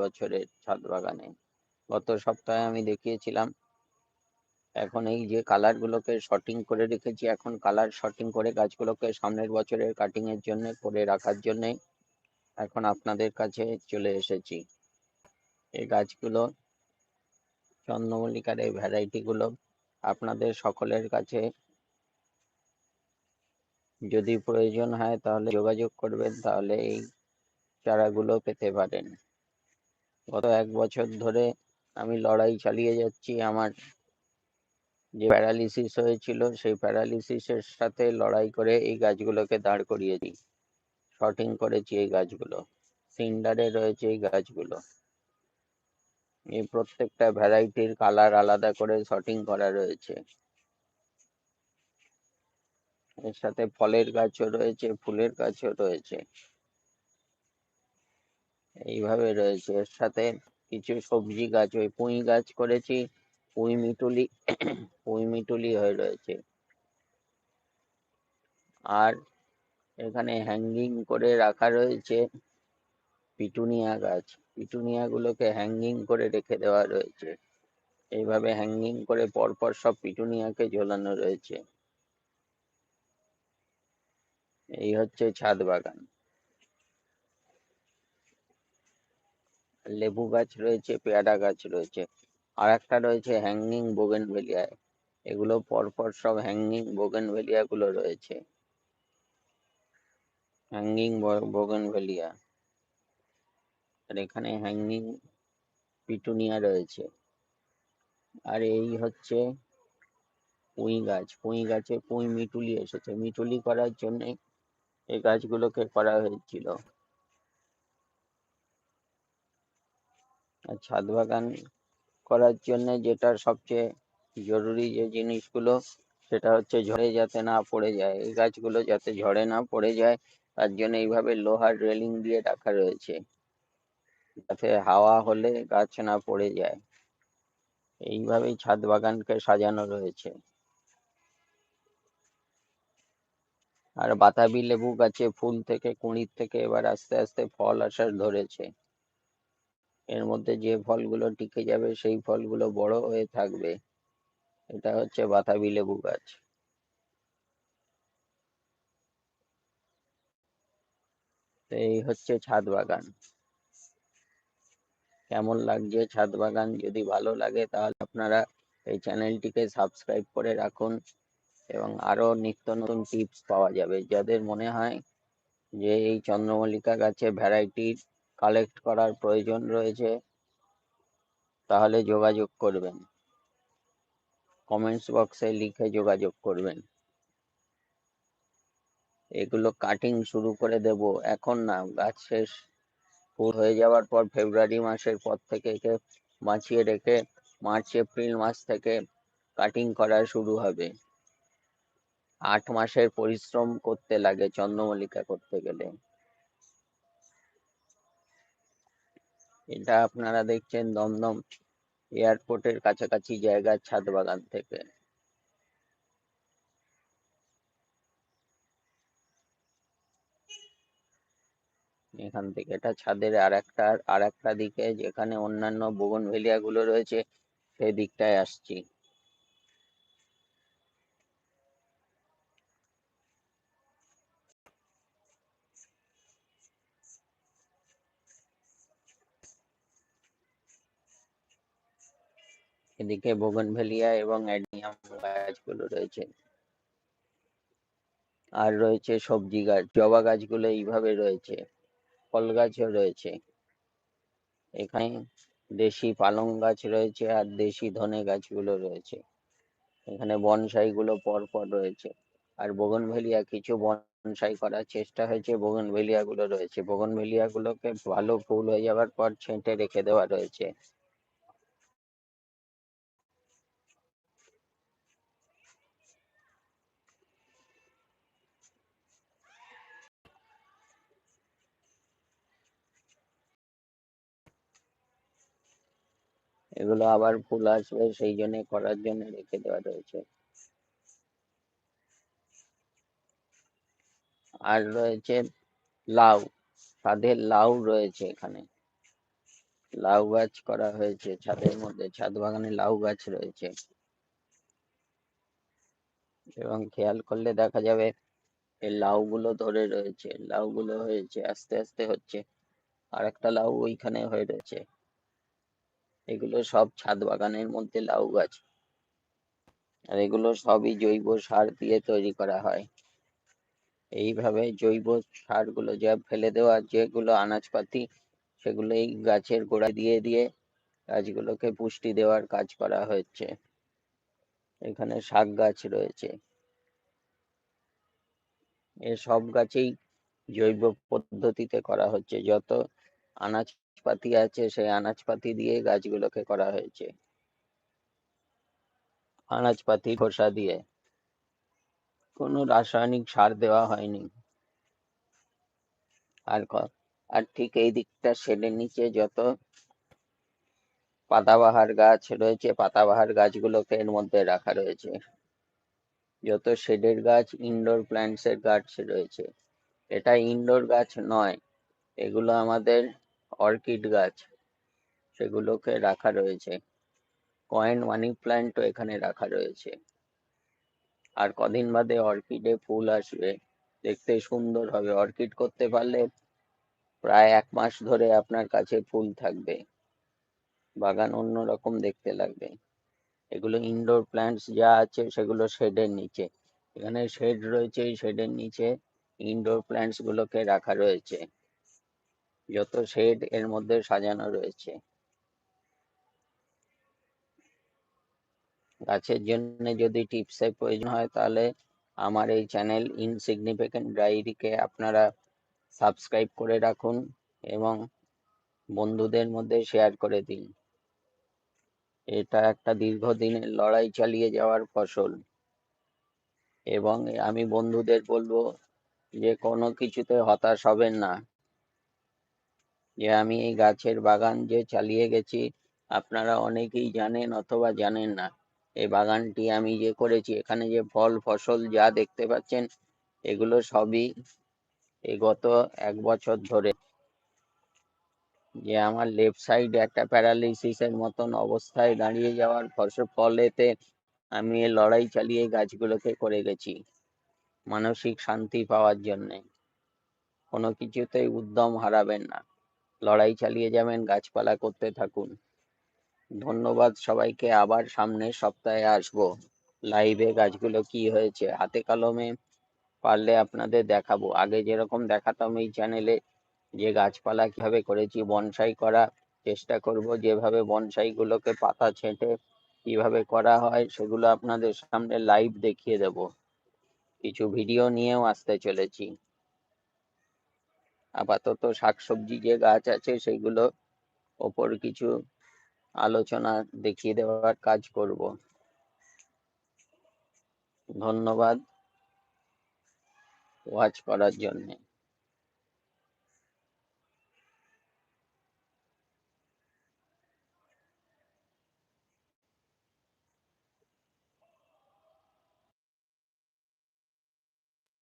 বছরের ছাদ বাগানে। গত সপ্তাহে আমি দেখিয়েছিলাম, এখন এই যে কালার গুলোকে শর্টিং করে রেখেছি, এখন কালার শর্টিং করে গাছগুলোকে সামনের বছরের কাটিং এর জন্য, করে রাখার জন্য এখন আপনাদের কাছে চলে এসেছি। এই গাছগুলো, চন্দ্রমল্লিকার এই ভ্যারাইটি গুলো আপনাদের সকলের কাছে যদি প্রয়োজন হয় তাহলে যোগাযোগ করবেন, তাহলে এই চারাগুলো পেতে পারেন। গত এক বছর ধরে আমি লড়াই চালিয়ে যাচ্ছি। আমার যে প্যারালিসিস হয়েছিল, সেই প্যারালিসিসের সাথে লড়াই করে এই গাছগুলোকে দাঁড় করিয়েছি। শর্টিং করেছি এই গাছগুলো। সিন্ডারে রয়েছে এই গাছগুলো। এই প্রত্যেকটা ভ্যারাইটির কালার আলাদা করে শর্টিং করা রয়েছে। এর সাথে ফলের গাছও রয়েছে, ফুলের গাছও রয়েছে। এইভাবে রয়েছে। এর সাথে কিছু সবজি গাছ, ওই পুঁই গাছ করেছি। পুঁই মিটুলি পুঁই মিটুলি হয়ে রয়েছে। আর এখানে হ্যাঙ্গিং করে রাখা রয়েছে পিটুনিয়া গাছ। পিটুনিয়া গুলোকে হ্যাঙ্গিং করে রেখে দেওয়া রয়েছে। এইভাবে হ্যাঙ্গিং করে পরপর সব পিটুনিয়াকে ঝোলানো রয়েছে। এই হচ্ছে ছাদ বাগান। লেবু গাছ রয়েছে, পেয়ারা গাছ রয়েছে, আর একটা রয়েছে হ্যাঙ্গিং বোগেনভেলিয়া এগুলো পরপর সব হ্যাঙ্গিং বোগেনভেলিয়া গুলো রয়েছে। হ্যাঙ্গিং বোগেনভেলিয়া আর এখানে হ্যাঙ্গিং পিটুনিয়া রয়েছে, আর এই হচ্ছে পুঁই গাছ, পুঁই গাছে পুঁই মিটুলি এসেছে, মিটুলি করার জন্য এই গাছগুলোকে করা হয়েছিল। ছাদ বাগান করার জন্য যেটা সবচেয়ে জরুরি যে জিনিসগুলো, সেটা হচ্ছে ঝড়ে যাতে না পড়ে যায়, এই গাছগুলো যাতে ঝড়ে না পড়ে যায়, তার জন্য এইভাবে লোহার রেলিং দিয়ে রাখা রয়েছে। যাতে হাওয়া হলে গাছ না পড়ে যায়। এইভাবেই ছাদ বাগানকে সাজানো রয়েছে। আর বাতাবি লেবু গাছে ফুল থেকে, কুঁড়ির থেকে এবার আস্তে আস্তে ফল আসার ধরেছে। এর মধ্যে যে ফলগুলো টিকে যাবে সেই ফলগুলো বড় হয়ে থাকবে। এটা হচ্ছে বাতাবি লেবু গাছ। এই হচ্ছে ছাদ বাগান। কেমন লাগছে ছাদ বাগান? যদি ভালো লাগে তাহলে আপনারা এই চ্যানেলটিকে সাবস্ক্রাইব করে রাখুন এবং আরও নিত্য নতুন টিপস পাওয়া যাবে। যাদের মনে হয় যে এই চন্দ্রমল্লিকা গাছে ভ্যারাইটি কালেক্ট করার প্রয়োজন রয়েছে, তাহলে যোগাযোগ করবেন। কমেন্টস বক্সে লিখে যোগাযোগ করবেন। এগুলো কাটিং শুরু করে দেব এখন না, গাছ শেষ ফুল হয়ে যাওয়ার পর ফেব্রুয়ারি মাসের পর থেকে একে বাঁচিয়ে রেখে মার্চ, এপ্রিল মাস থেকে কাটিং করা শুরু হবে। আট মাসের পরিশ্রম করতে লাগে চন্দ্রমল্লিকা করতে গেলে। এটা আপনারা দেখছেন দমদম এয়ারপোর্টের কাছাকাছি জায়গা, ছাদ বাগান থেকে। এখান থেকে এটা ছাদের আর একটা আর একটা দিকে যেখানে অন্যান্য বোগনভেলিয়া গুলো রয়েছে সেই দিকটায় আসছি। এদিকে বোগনভেলিয়া এবং অ্যাডিনিয়াম গাছগুলো রয়েছে। আর রয়েছে সবজি গাছ, জবা গাছগুলো এইভাবে রয়েছে, ফল গাছও রয়েছে। এখানে দেশি পালং গাছ রয়েছে আর দেশি ধনে গাছগুলো রয়েছে। এখানে বনসাই গুলো পর পর রয়েছে। আর বোগনভেলিয়া কিছু বনসাই করার চেষ্টা হয়েছে বোগনভেলিয়া গুলো রয়েছে। বোগনভেলিয়া গুলোকে ভালো ফুল হয়ে যাওয়ার পর ছেঁটে রেখে দেওয়া রয়েছে। এগুলো আবার ফুল আসবে, সেই জন্য করার জন্য রেখে দেওয়া রয়েছে। আর রয়েছে লাউ সাধের লাউ রয়েছে এখানে। লাউ গাছ করা হয়েছে ছাদের মধ্যে, ছাদ বাগানে লাউ গাছ রয়েছে। এবং খেয়াল করলে দেখা যাবে এই লাউ গুলো ধরে রয়েছে লাউ গুলো হয়েছে, আস্তে আস্তে হচ্ছে। আর একটা লাউ ওইখানে হয়ে রয়েছে। এগুলো সব ছাদ বাগানের মধ্যে লাউ গাছ। আর এগুলো সবই জৈব সার দিয়ে তৈরি করা হয়। এইভাবে জৈব সারগুলো যা ফেলে দেওয়া, যেগুলো আনাজপাতি সেগুলো এই গাছের গোড়া দিয়ে দিয়ে গাছগুলোকে পুষ্টি দেওয়ার কাজ করা হচ্ছে এখানে শাক গাছ রয়েছে। এ সব গাছেই জৈব পদ্ধতিতে করা হচ্ছে। যত আনাজপাতি আছে, সেই আনাজপাতি দিয়ে গাছগুলোকে করা হয়েছে। আনাজপাতি খোসা দিয়ে। কোনো রাসায়নিক সার দেওয়া হয়নি। আর আর ঠিক এই দিকটা শেডের নিচে যত পাতাবাহার গাছ রয়েছে, পাতাবাহার গাছগুলোকে এর মধ্যে রাখা রয়েছে। যত শেডের গাছ ইনডোর প্ল্যান্টস এর গাছ রয়েছে। এটা ইনডোর গাছ নয়। এগুলো আমাদের অর্কিড গাছ, সেগুলোকে রাখা রয়েছে। কয়েন মানি প্ল্যান্টও এখানে রাখা রয়েছে। আর কদিন বাদে অর্কিডে ফুল আসবে। দেখতে সুন্দর হবে। অর্কিড করতে পারলে প্রায় এক মাস ধরে আপনার কাছে ফুল থাকবে। বাগান অন্যরকম দেখতে লাগবে। এগুলো ইনডোর প্ল্যান্টস যা আছে সেগুলো শেডের নিচে। এখানে শেড রয়েছে, এই শেডের নিচে ইনডোর প্ল্যান্টস গুলোকে রাখা রয়েছে। যত শেড এর মধ্যে সাজানো রয়েছে। গাছের জন্য যদি টিপসের প্রয়োজন হয় তাহলে আমার এই চ্যানেল ইনসিগনিফিকেন্ট ডায়েরিকে আপনারা সাবস্ক্রাইব করে রাখুন এবং বন্ধুদের মধ্যে শেয়ার করে দিন। এটা একটা দীর্ঘদিনের লড়াই চালিয়ে যাওয়ার ফসল। এবং আমি বন্ধুদের বলব যে কোনো কিছুতে হতাশ হবেন না। যে আমি এই গাছের বাগান যে চালিয়ে গেছি, আপনারা অনেকেই জানেন অথবা জানেন না। এই বাগানটি আমি যে করেছি, এখানে যে ফল, ফসল যা দেখতে পাচ্ছেন, এগুলো সবই এই গত এক বছর ধরে। যে আমার লেফট সাইডে একটা প্যারালিসিস এর মতন অবস্থায় দাঁড়িয়ে যাওয়ার ফসল ফলেতে আমি লড়াই চালিয়ে গাছগুলোকে করে গেছি, মানসিক শান্তি পাওয়ার জন্যে। কোনো কিছুতেই উদ্যম হারাবেন না। লড়াই চালিয়ে যাবেন, গাছপালা করতে থাকুন। ধন্যবাদ সবাইকে, আবার সামনের সপ্তাহে আসব। লাইভে গাছগুলো কি হয়েছে? হাতে কলমে পারলে আপনাদের দেখাবো। আগে যেরকম দেখাতাম এই চ্যানেলে, যে গাছপালা কীভাবে করেছি, বনসাই করা চেষ্টা করব। যেভাবে বনসাই গুলোকে পাতা ছেঁটে কীভাবে করা হয়, সেগুলো আপনাদের সামনে লাইভ দেখিয়ে দেব। কিছু ভিডিও নিয়েও আসতে চলেছি। আপাতত শাকসবজি যে গাছ আছে সেগুলো ওপর কিছু আলোচনা দেখিয়ে দেওয়ার কাজ করব। ধন্যবাদ। ওয়াচ করার জন্যে।